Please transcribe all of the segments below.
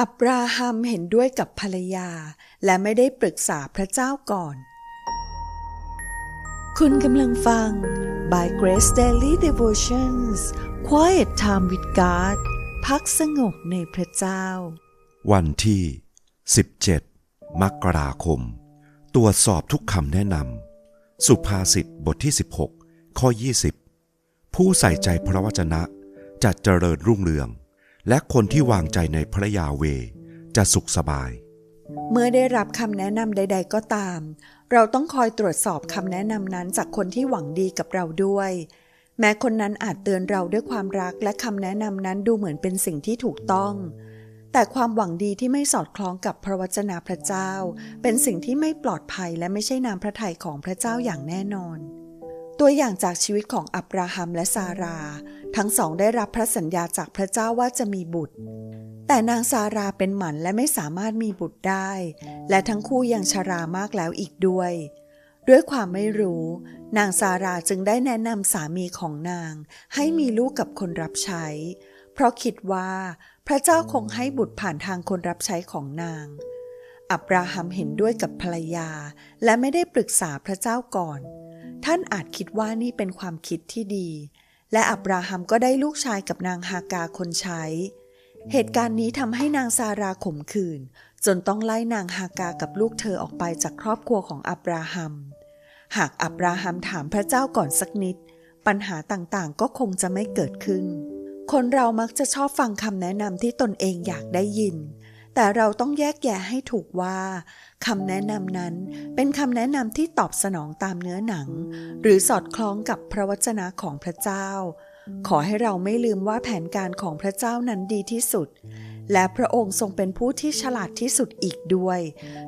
อับราฮัมเห็นด้วยกับภรรยา และไม่ได้ปรึกษาพระเจ้าก่อน คุณกำลังฟัง By Grace Daily Devotions Quiet Time with God พักสงบในพระเจ้า วันที่ 17 มกราคม ตรวจสอบทุกคำแนะนำ สุภาษิตบทที่ 16 ข้อ 20 ผู้ใส่ใจพระวจนะจะเจริญรุ่งเรือง และคนที่วางใจในพระยาเวจะสุขสบาย เมื่อได้รับคำแนะนำใด ๆ ก็ตาม เราต้องคอยตรวจสอบคำแนะนำนั้นจากคนที่หวังดีกับเราด้วย แม้คนนั้นอาจเตือนเราด้วยความรักและคำแนะนำนั้นดูเหมือนเป็นสิ่งที่ถูกต้อง แต่ความหวังดีที่ไม่สอดคล้องกับพระวจนะพระเจ้า เป็นสิ่งที่ไม่ปลอดภัยและไม่ใช่นามพระทัยของพระเจ้าอย่างแน่นอน ตัวอย่างจากชีวิตของอับราฮัมและซารา ทั้งสองได้รับพระสัญญาจากพระเจ้าว่าจะมีบุตร แต่นางซาราเป็นหมันและไม่สามารถมีบุตรได้ และทั้งคู่ยังชรามากแล้วอีกด้วย ด้วยความไม่รู้ นางซาราจึงได้แนะนำสามีของนาง ให้มีลูกกับคนรับใช้ เพราะคิดว่า พระเจ้าคงให้บุตรผ่านทางคนรับใช้ของนางอับราฮัมเห็นด้วยกับภรรยา และไม่ได้ปรึกษาพระเจ้าก่อน ท่านอาจคิดว่านี่เป็นความคิดที่ดี และอับราฮัมก็ได้ลูกชายกับนางฮากาคนใช้ เหตุการณ์นี้ทำให้นางซาราขมขื่นจนต้องไล่นางฮากากับลูกเธอออกไปจากครอบครัวของอับราฮัม หากอับราฮัมถามพระเจ้าก่อนสักนิด ปัญหาต่างๆก็คงจะไม่เกิดขึ้น คนเรามักจะชอบฟังคำแนะนำที่ตนเองอยากได้ยิน แต่เราต้องแยกแยะให้ถูกว่าคำแนะนำนั้นเป็นคำแนะนำที่ตอบสนองตามเนื้อหนัง หรือสอดคล้องกับพระวจนะของพระเจ้า ขอให้เราไม่ลืมว่าแผนการของพระเจ้านั้นดีที่สุด และพระองค์ทรงเป็นผู้ที่ฉลาดที่สุดอีกด้วย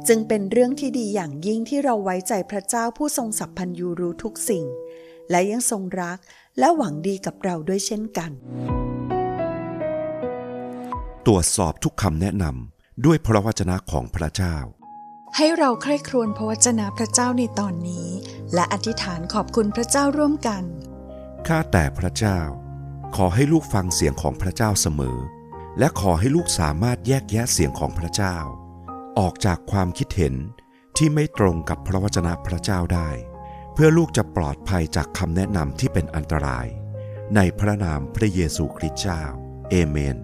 จึงเป็นเรื่องที่ดีอย่างยิ่งที่เราไว้ใจพระเจ้าผู้ทรงสัพพัญญูรู้ทุกสิ่ง และยังทรงรักและหวังดีกับเราด้วยเช่นกันตรวจสอบทุกคำแนะนำ ด้วยพระวจนะของพระเจ้า ให้เราใคร่ครวญพระวจนะพระเจ้าในตอนนี้ และอธิษฐานขอบคุณพระเจ้าร่วมกัน ข้าแต่พระเจ้า ขอให้ลูกฟังเสียงของพระเจ้าเสมอ และขอให้ลูกสามารถแยกแยะเสียงของพระเจ้า ออกจากความคิดเห็นที่ไม่ตรงกับพระวจนะพระเจ้าได้ เพื่อลูกจะปลอดภัยจากคำแนะนำที่เป็นอันตราย ในพระนามพระเยซูคริสต์เจ้า เอเมน